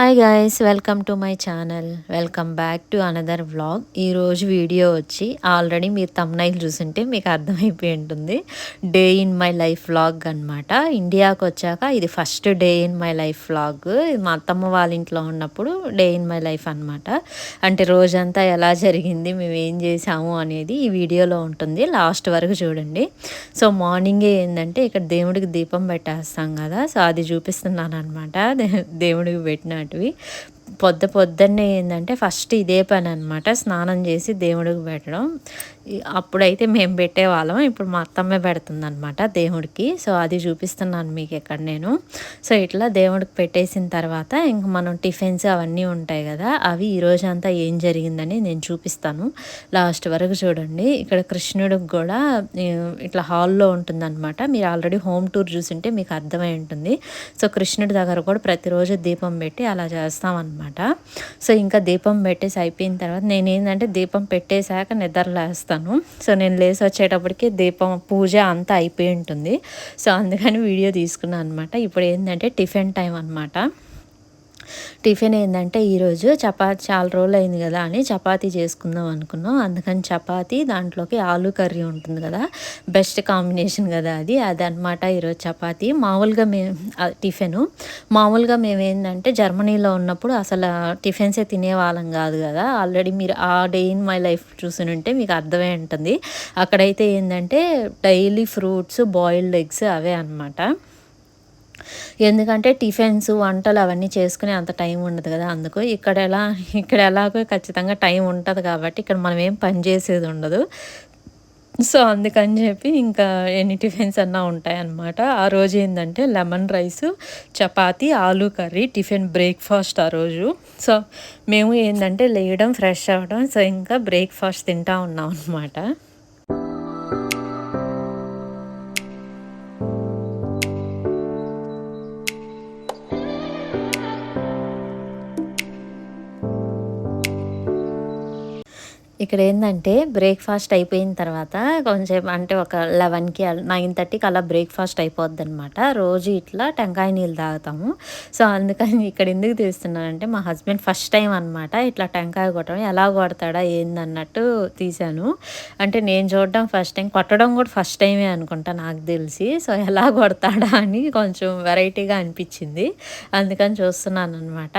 Hi guys welcome to my channel welcome back to another vlog ఈరోజు video వచ్చి already మీరు thumbnail చూసుంటే మీకు అర్థమైపోయి ఉంటుంది. Day in my life vlog అనమాట ఇండియాకి వచ్చాక ఇది first day in my life vlog మా అత్తమ్మ వాళ్ళ ఇంట్లో ఉన్నప్పుడు డే ఇన్ మై లైఫ్ అనమాట అంటే రోజంతా ఎలా జరిగింది మేము ఏం చేసాము అనేది ఈ వీడియోలో ఉంటుంది. లాస్ట్ వరకు చూడండి. సో మార్నింగే ఏంటంటే ఇక్కడ దేవుడికి దీపం పెట్టేస్తాం కదా. సో అది చూపిస్తున్నాను అనమాట దేవుడికి పెట్టినట్టు. ಮಾಡ್ವಿ పొద్దు పొద్దున్నే ఏంటంటే ఫస్ట్ ఇదే పని అనమాట స్నానం చేసి దేవుడికి పెట్టడం. అప్పుడైతే మేము పెట్టేవాళ్ళం. ఇప్పుడు మా అత్తమ్మే పెడుతుంది అనమాట దేవుడికి. సో అది చూపిస్తున్నాను మీకు ఎక్కడ నేను. సో ఇట్లా దేవుడికి పెట్టేసిన తర్వాత ఇంక మనం టిఫిన్స్ అవన్నీ ఉంటాయి కదా అవి ఈరోజు అంతా ఏం జరిగిందని నేను చూపిస్తాను. లాస్ట్ వరకు చూడండి. ఇక్కడ కృష్ణుడికి కూడా ఇట్లా హాల్లో ఉంటుందన్నమాట. మీరు ఆల్రెడీ హోమ్ టూర్ చూసింటే మీకు అర్థమై ఉంటుంది. సో కృష్ణుడి దగ్గర కూడా ప్రతిరోజు దీపం పెట్టి అలా చేస్తామన్నమాట. సో ఇంకా దీపం పెట్టేసి అయిపోయిన తర్వాత నేను ఏంటంటే దీపం పెట్టేశాక నిద్రలేస్తాను సో నేను లేసి వచ్చేటప్పటికి దీపం పూజ అంతా అయిపోయి ఉంటుంది. సో అందుకని వీడియో తీసుకున్నాను అనమాట ఇప్పుడు ఏంటంటే టిఫిన్ టైం అనమాట టిఫిన్ ఏంటంటే ఈరోజు చపాతి చాలా రోజులు అయింది కదా అని చపాతీ చేసుకుందాం అనుకున్నాం. అందుకని చపాతి దాంట్లోకి ఆలు కర్రీ ఉంటుంది కదా. బెస్ట్ కాంబినేషన్ కదా అది. అది ఈరోజు చపాతి. మామూలుగా మేము టిఫిన్. మామూలుగా మేము ఏంటంటే జర్మనీలో ఉన్నప్పుడు అసలు టిఫిన్సే తినేవాళ్ళం కాదు కదా. ఆల్రెడీ మీరు ఆ డే ఇన్ మై లైఫ్ చూసి ఉంటే మీకు అర్థమే ఉంటుంది. అక్కడైతే ఏంటంటే డైలీ ఫ్రూట్స్ బాయిల్డ్ ఎగ్స్ అవే అనమాట ఎందుకంటే టిఫిన్స్ వంటలు అవన్నీ చేసుకునే అంత టైం ఉండదు కదా. అందుకు ఇక్కడ ఎలా ఇక్కడ ఎలాగో ఖచ్చితంగా టైం ఉంటుంది కాబట్టి ఇక్కడ మనం ఏం పని చేసేది ఉండదు. సో అందుకని చెప్పి ఇంకా ఎన్ని టిఫిన్స్ అన్నా ఉంటాయన్నమాట. ఆ రోజు ఏంటంటే లెమన్ రైస్ చపాతి ఆలు కర్రీ టిఫిన్ బ్రేక్ఫాస్ట్ ఆ రోజు. సో మేము ఏంటంటే లేయడం ఫ్రెష్ అవ్వడం సో ఇంకా బ్రేక్ఫాస్ట్ తింటా ఉన్నాం అనమాట ఇక్కడ ఏంటంటే బ్రేక్ఫాస్ట్ అయిపోయిన తర్వాత కొంచెం అంటే ఒక లెవెన్కి నైన్ థర్టీకి అలా బ్రేక్ఫాస్ట్ అయిపోద్ది అనమాట రోజు ఇట్లా టెంకాయ నీళ్ళు తాగుతాము. సో అందుకని ఇక్కడ ఎందుకు తీస్తున్నానంటే మా హస్బెండ్ ఫస్ట్ టైం అనమాట ఇట్లా టెంకాయ కొట్టడం. ఎలా కొడతాడా ఏందన్నట్టు తీశాను. అంటే నేను చూడడం ఫస్ట్ టైం కొట్టడం కూడా ఫస్ట్ టైమే అనుకుంటా నాకు తెలిసి. సో ఎలా కొడతాడా అని కొంచెం వెరైటీగా అనిపించింది. అందుకని చూస్తున్నాను అనమాట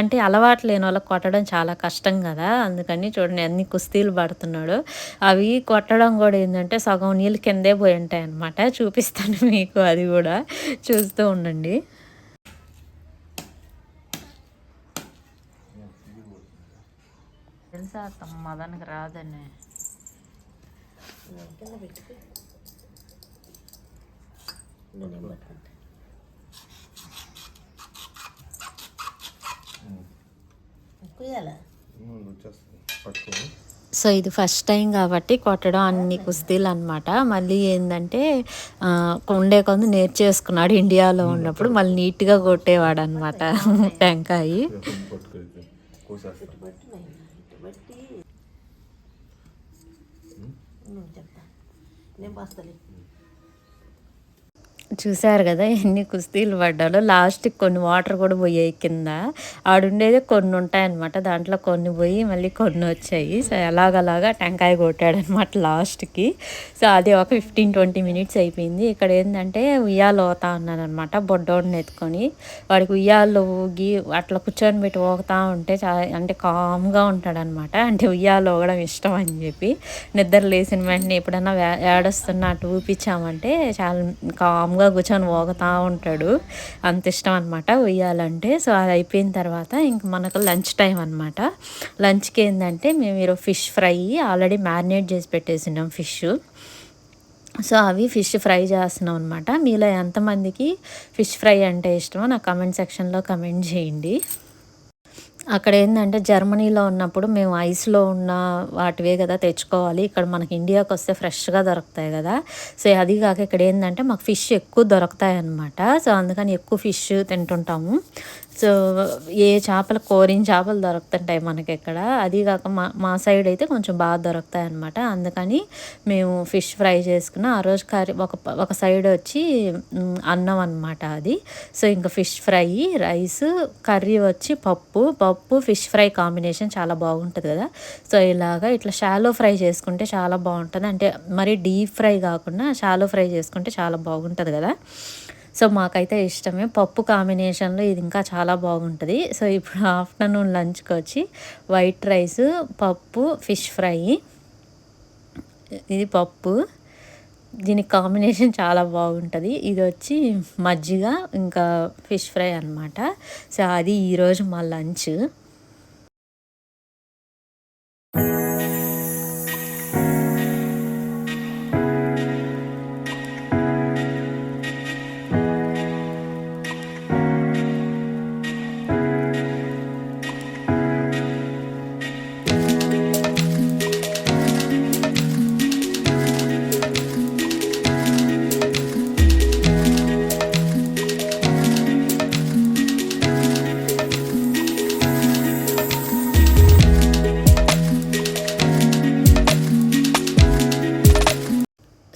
అంటే అలవాటు లేని వాళ్ళకి కొట్టడం చాలా కష్టం కదా. అందుకని చూడండి అన్ని కుస్తీలు పడుతున్నాడు అవి కొట్టడం కూడా ఏంటంటే సగం నీళ్ళు కిందే పోయి ఉంటాయి అనమాట చూపిస్తాను మీకు అది కూడా. చూస్తూ ఉండండి. తెలుసా మదనకి రాదని. సో ఇది ఫస్ట్ టైం కాబట్టి కొట్టడం అన్ని కుస్తీలు అనమాట మళ్ళీ ఏంటంటే ఉండే కొంత నేర్చేసుకున్నాడు ఇండియాలో ఉన్నప్పుడు. మళ్ళీ నీట్గా కొట్టేవాడు అనమాట టెంకాయ నేను చూశారు కదా ఎన్ని కుస్తీలు పడ్డాలో. లాస్ట్కి కొన్ని వాటర్ కూడా పోయాయి కింద. ఆడుండేది కొన్ని ఉంటాయన్నమాట. దాంట్లో కొన్ని పోయి మళ్ళీ కొన్ని వచ్చాయి. సో ఎలాగలాగా టెంకాయ కొట్టాడనమాట లాస్ట్కి. సో అది ఒక ఫిఫ్టీన్ ట్వంటీ మినిట్స్ అయిపోయింది. ఇక్కడ ఏంటంటే ఉయ్యాలు పోతా ఉన్నానమాట బొడ్డోడిని ఎత్తుకొని. వాడికి ఉయ్యాలు ఊగి అట్లా కూర్చొని పెట్టి ఊగుతా ఉంటే చా అంటే కామ్గా ఉంటాడనమాట అంటే ఉయ్యాలు ఊగడం ఇష్టం అని చెప్పి. నిద్ర లేచిన వెంటనే ఎప్పుడన్నా ఏడొస్తున్నట్టు ఊపించామంటే చాలా కామ్ కామ్గా కూర్చొని ఊగుతూ ఉంటాడు. అంత ఇష్టం అనమాట ఉయ్యాలంటే. సో అది అయిపోయిన తర్వాత ఇంక మనకు లంచ్ టైం అనమాట లంచ్కి ఏంటంటే మేము ఈరోజు ఫిష్ ఫ్రై ఆల్రెడీ మ్యారినేట్ చేసి పెట్టేసినాం ఫిష్. సో అవి ఫిష్ ఫ్రై చేస్తున్నాం అనమాట మీలో ఎంతమందికి ఫిష్ ఫ్రై అంటే ఇష్టమో నా కమెంట్ సెక్షన్లో కమెంట్ చేయండి. అక్కడ ఏంటంటే జర్మనీలో ఉన్నప్పుడు మేము ఐస్లో ఉన్న వాటివే కదా తెచ్చుకోవాలి. ఇక్కడ మనకి ఇండియాకి వస్తే ఫ్రెష్గా దొరుకుతాయి కదా. సో అది కాక ఇక్కడ ఏంటంటే మాకు ఫిష్ ఎక్కువ దొరుకుతాయి అనమాట సో అందుకని ఎక్కువ ఫిష్ తింటుంటాము. సో ఏ చేపలు కోరిన చేపలు దొరుకుతుంటాయి మనకి ఇక్కడ అది కాక మా మా సైడ్ అయితే కొంచెం బాగా దొరుకుతాయి అనమాట అందుకని మేము ఫిష్ ఫ్రై చేసుకున్న ఆ రోజు కర్రీ ఒక ఒక సైడ్ వచ్చి అన్నం అనమాట అది. సో ఇంకా ఫిష్ ఫ్రై రైస్ కర్రీ వచ్చి పప్పు. పప్పు ఫిష్ ఫ్రై కాంబినేషన్ చాలా బాగుంటుంది కదా. సో ఇలాగా ఇట్లా షాలో ఫ్రై చేసుకుంటే చాలా బాగుంటుంది. అంటే మరి డీప్ ఫ్రై కాకుండా షాలో ఫ్రై చేసుకుంటే చాలా బాగుంటుంది కదా. సో మాకైతే ఇష్టమే. పప్పు కాంబినేషన్లో ఇది ఇంకా చాలా బాగుంటుంది. సో ఇప్పుడు ఆఫ్టర్నూన్ లంచ్కి వచ్చి వైట్ రైస్ పప్పు ఫిష్ ఫ్రై. ఇది పప్పు. దీని కాంబినేషన్ చాలా బాగుంటుంది. ఇది వచ్చి మజ్జిగ ఇంకా ఫిష్ ఫ్రై అనమాట సో అది ఈరోజు మా లంచ్.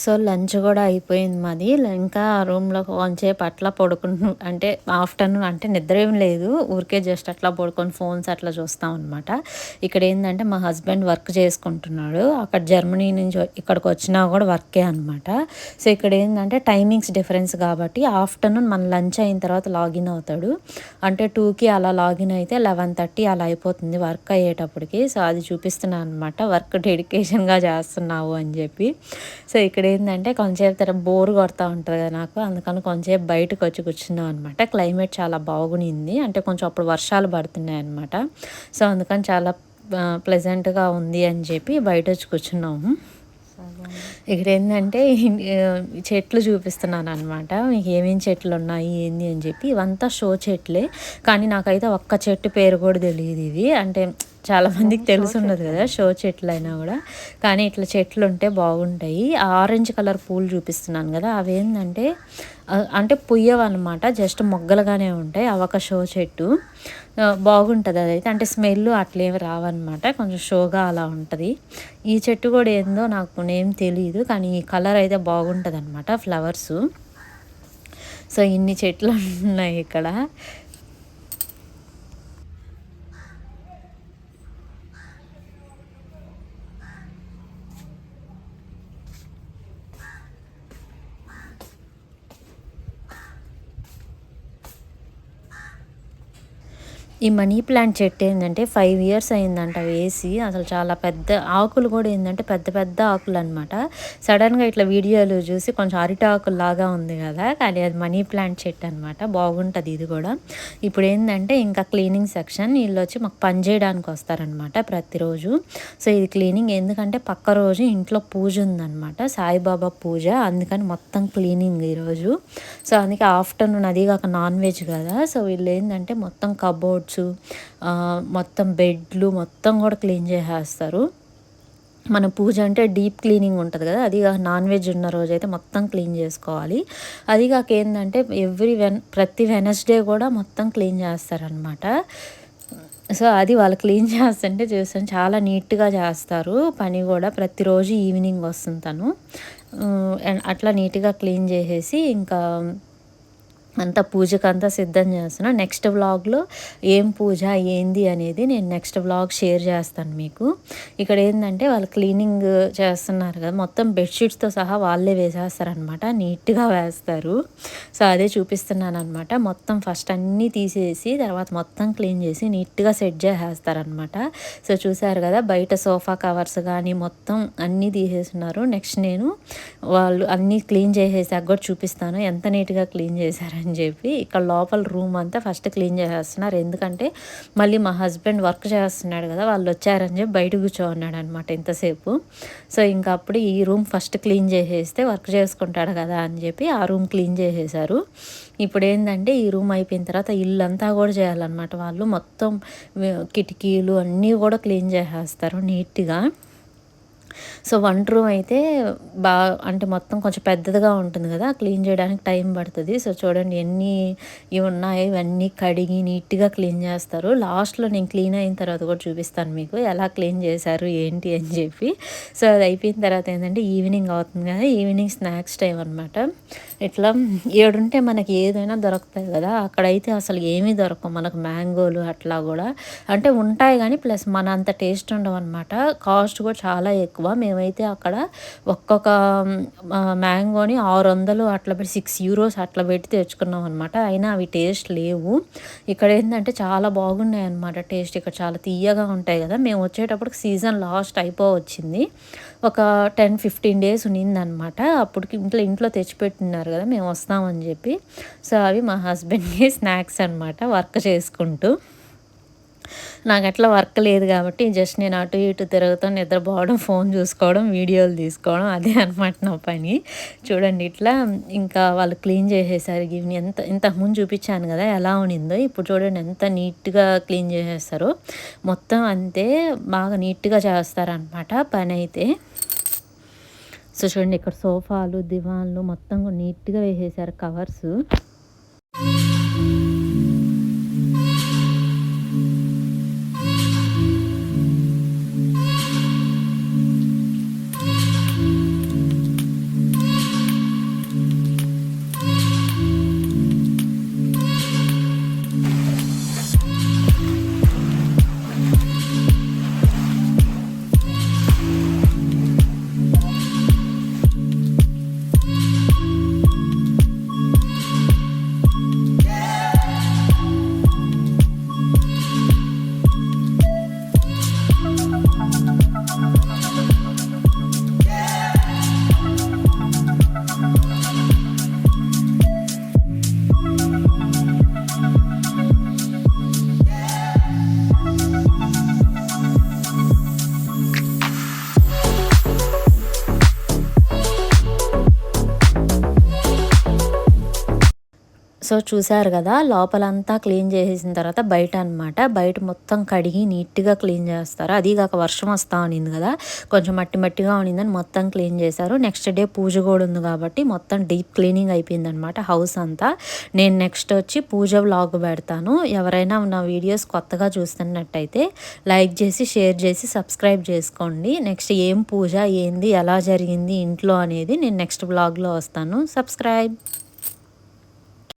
సో లంచ్ కూడా అయిపోయింది మాది. ఇంకా రూమ్లో కొంచెంసేపు అట్లా పడుకుంటు అంటే ఆఫ్టర్నూన్ అంటే నిద్ర ఏం లేదు. ఊరికే జస్ట్ అట్లా పడుకొని ఫోన్స్ అట్లా చూస్తాం అనమాట ఇక్కడ ఏంటంటే మా హస్బెండ్ వర్క్ చేసుకుంటున్నాడు. అక్కడ జర్మనీ నుంచి ఇక్కడికి వచ్చినా కూడా వర్కే అనమాట సో ఇక్కడ ఏంటంటే టైమింగ్స్ డిఫరెన్స్ కాబట్టి ఆఫ్టర్నూన్ మన లంచ్ అయిన తర్వాత లాగిన్ అవుతాడు. అంటే టూకి అలా లాగిన్ అయితే లెవెన్ థర్టీ అలా అయిపోతుంది వర్క్ అయ్యేటప్పటికి. సో అది చూపిస్తున్నాను అనమాట వర్క్ డెడికేషన్గా చేస్తున్నావు అని చెప్పి. సో ఇక్కడ ఏంటంటే కొంచెంసేపు తర బోర్ కొడతా ఉంటుంది కదా నాకు. అందుకని కొంచెంసేపు బయటకు వచ్చి కూర్చున్నాం అనమాట క్లైమేట్ చాలా బాగునింది. అంటే కొంచెం అప్పుడు వర్షాలు పడుతున్నాయి అనమాట సో అందుకని చాలా ప్లెజెంట్గా ఉంది అని చెప్పి బయట వచ్చి కూర్చున్నాము. ఇక్కడ ఏంటంటే చెట్లు చూపిస్తున్నాను అనమాట మీకు ఏమేమి చెట్లు ఉన్నాయి ఏంది అని చెప్పి. ఇవంతా షో చెట్లే. కానీ నాకైతే ఒక్క చెట్టు పేరు కూడా తెలియదు ఇవి. అంటే చాలామందికి తెలిసి ఉండదు కదా షో చెట్లు అయినా కూడా. కానీ ఇట్లా చెట్లు ఉంటే బాగుంటాయి. ఆరెంజ్ కలర్ పూలు చూపిస్తున్నాను కదా అవి ఏంటంటే అంటే పుయ్యవన్నమాట. జస్ట్ మొగ్గలుగానే ఉంటాయి అవి ఒక షో చెట్టు. బాగుంటుంది అదైతే. అంటే స్మెల్ అట్లేమి రావన్నమాట. కొంచెం షోగా అలా ఉంటుంది. ఈ చెట్టు కూడా ఏందో నాకు నేమ్ తెలియదు కానీ ఈ కలర్ అయితే బాగుంటుంది అనమాట ఫ్లవర్స్. సో ఇన్ని చెట్లు ఉన్నాయి ఇక్కడ. ఈ మనీ ప్లాంట్ చెట్టు ఏంటంటే ఫైవ్ ఇయర్స్ అయిందంట వేసి అసలు చాలా పెద్ద ఆకులు కూడా ఏంటంటే పెద్ద పెద్ద ఆకులు అనమాట సడన్గా ఇట్లా వీడియోలు చూసి కొంచెం అరిటాకులు లాగా ఉంది కదా కానీ అది మనీ ప్లాంట్ చెట్టు అనమాట బాగుంటుంది ఇది కూడా. ఇప్పుడు ఏంటంటే ఇంకా క్లీనింగ్ సెక్షన్ వీళ్ళు వచ్చి మాకు పని చేయడానికి వస్తారనమాట ప్రతిరోజు. సో ఇది క్లీనింగ్ ఎందుకంటే పక్క రోజు ఇంట్లో పూజ ఉందనమాట సాయిబాబా పూజ. అందుకని మొత్తం క్లీనింగ్ ఈరోజు సో అందుకే ఆఫ్టర్నూన్ అది కాక నాన్ వెజ్ కదా. సో వీళ్ళు ఏంటంటే మొత్తం కబోర్డ్స్ మొత్తం బెడ్లు మొత్తం కూడా క్లీన్ చేసేస్తారు. మన పూజ అంటే డీప్ క్లీనింగ్ ఉంటుంది కదా అది నాన్ వెజ్ ఉన్న రోజు అయితే మొత్తం క్లీన్ చేసుకోవాలి. అది కాక ఏంటంటే ఎవ్రీ వెన్ ప్రతి వెనస్డే కూడా మొత్తం క్లీన్ చేస్తారనమాట సో అది వాళ్ళు క్లీన్ చేస్తుంటే చూస్తాను చాలా నీట్గా చేస్తారు. పని కూడా ప్రతిరోజు ఈవినింగ్ వస్తుంది తను అట్లా నీట్గా క్లీన్ చేసేసి ఇంకా అంతా పూజకు అంతా సిద్ధం చేస్తున్నా. నెక్స్ట్ వ్లాగ్లో ఏం పూజ ఏంది అనేది నేను నెక్స్ట్ వ్లాగ్ షేర్ చేస్తాను మీకు. ఇక్కడ ఏంటంటే వాళ్ళు క్లీనింగ్ చేస్తున్నారు కదా మొత్తం బెడ్షీట్స్తో సహా వాళ్ళే వేసేస్తారనమాట నీట్గా వేస్తారు. సో అదే చూపిస్తున్నాను అనమాట మొత్తం ఫస్ట్ అన్నీ తీసేసి తర్వాత మొత్తం క్లీన్ చేసి నీట్గా సెట్ చేసేస్తారనమాట సో చూసారు కదా బయట సోఫా కవర్స్ కానీ మొత్తం అన్నీ తీసేస్తున్నారు. నెక్స్ట్ నేను వాళ్ళు అన్నీ క్లీన్ చేసేసాక కూడా చూపిస్తాను ఎంత నీట్గా క్లీన్ చేశారని. అని చెప్పి ఇక్కడ లోపల రూమ్ అంతా ఫస్ట్ క్లీన్ చేసేస్తున్నారు. ఎందుకంటే మళ్ళీ మా హస్బెండ్ వర్క్ చేస్తున్నాడు కదా వాళ్ళు వచ్చారని చెప్పి బయట కూర్చోన్నాడు అనమాట ఇంతసేపు. సో ఇంకా అప్పుడు ఈ రూమ్ ఫస్ట్ క్లీన్ చేసేస్తే వర్క్ చేసుకుంటాడు కదా అని చెప్పి ఆ రూమ్ క్లీన్ చేసేసారు. ఇప్పుడు ఏంటంటే ఈ రూమ్ అయిపోయిన తర్వాత ఇల్లు అంతా కూడా చేయాలన్నమాట వాళ్ళు. మొత్తం కిటికీలు అన్నీ కూడా క్లీన్ చేసేస్తారు నీట్గా. సో వంట రూమ్ అయితే బాగా అంటే మొత్తం కొంచెం పెద్దదిగా ఉంటుంది కదా క్లీన్ చేయడానికి టైం పడుతుంది. సో చూడండి ఎన్ని ఇవి ఉన్నాయో ఇవన్నీ కడిగి నీట్గా క్లీన్ చేస్తారు. లాస్ట్లో నేను క్లీన్ అయిన తర్వాత కూడా చూపిస్తాను మీకు ఎలా క్లీన్ చేశారు ఏంటి అని చెప్పి. సో అది అయిపోయిన తర్వాత ఏంటంటే ఈవినింగ్ అవుతుంది కదా ఈవినింగ్ స్నాక్స్ టైం అనమాట ఇట్లా ఏడుంటే మనకి ఏదైనా దొరుకుతాయి కదా అక్కడైతే అసలు ఏమీ దొరకవు మనకు మ్యాంగోలు అట్లా కూడా. అంటే ఉంటాయి కానీ ప్లస్ మన అంత టేస్ట్ ఉండవు అనమాట కాస్ట్ కూడా చాలా ఎక్కువ మేమైతే అక్కడ ఒక్కొక్క మ్యాంగోని ఆరు వందలు అట్లా పెట్టి సిక్స్ యూరోస్ అట్లా పెట్టి తెచ్చుకున్నాం అనమాట అయినా అవి టేస్ట్ లేవు. ఇక్కడ ఏంటంటే చాలా బాగున్నాయి అనమాట టేస్ట్. ఇక్కడ చాలా తీయగా ఉంటాయి కదా. మేము వచ్చేటప్పటికి సీజన్ లాస్ట్ అయిపో వచ్చింది ఒక టెన్ ఫిఫ్టీన్ డేస్ ఉన్నిందనమాట అప్పటికి ఇంట్లో ఇంట్లో తెచ్చిపెట్టున్నారు కదా మేము వస్తామని చెప్పి. సో అవి మా హస్బెండ్కి స్నాక్స్ అనమాట వర్క్ చేసుకుంటూ. నాకు అట్లా వర్క్ లేదు కాబట్టి జస్ట్ నేను అటు ఇటు తిరుగుతూ నిద్రపోవడం ఫోన్ చూసుకోవడం వీడియోలు తీసుకోవడం అదే అనమాట నా పని. చూడండి ఇట్లా ఇంకా వాళ్ళు క్లీన్ చేసేసారు గివ్ని ఎంత ఇంతకుముందు చూపించాను కదా ఎలా ఉనిందో ఇప్పుడు చూడండి ఎంత నీట్గా క్లీన్ చేసేస్తారు. మొత్తం అంతే బాగా నీట్గా చేస్తారనమాట పని అయితే. సో చూడండి ఇక్కడ సోఫాలు దివాన్లు మొత్తం నీట్గా వేసేసారు కవర్స్. సో చూసారు కదా లోపలంతా క్లీన్ చేసేసిన తర్వాత బయట అనమాట బయట మొత్తం కడిగి నీట్గా క్లీన్ చేస్తారు. అది కాక వర్షం వస్తూ ఉన్నింది కదా కొంచెం మట్టి మట్టిగా ఉన్నిందని మొత్తం క్లీన్ చేశారు. నెక్స్ట్ డే పూజ కూడా ఉంది కాబట్టి మొత్తం డీప్ క్లీనింగ్ అయిపోయిందనమాట హౌస్ అంతా. నేను నెక్స్ట్ వచ్చి పూజ వ్లాగ్ పెడతాను. ఎవరైనా నా వీడియోస్ కొత్తగా చూస్తున్నట్టయితే లైక్ చేసి షేర్ చేసి సబ్స్క్రైబ్ చేసుకోండి. నెక్స్ట్ ఏం పూజ ఏంది ఎలా జరిగింది ఇంట్లో అనేది నేను నెక్స్ట్ బ్లాగ్లో వస్తాను. సబ్స్క్రైబ్.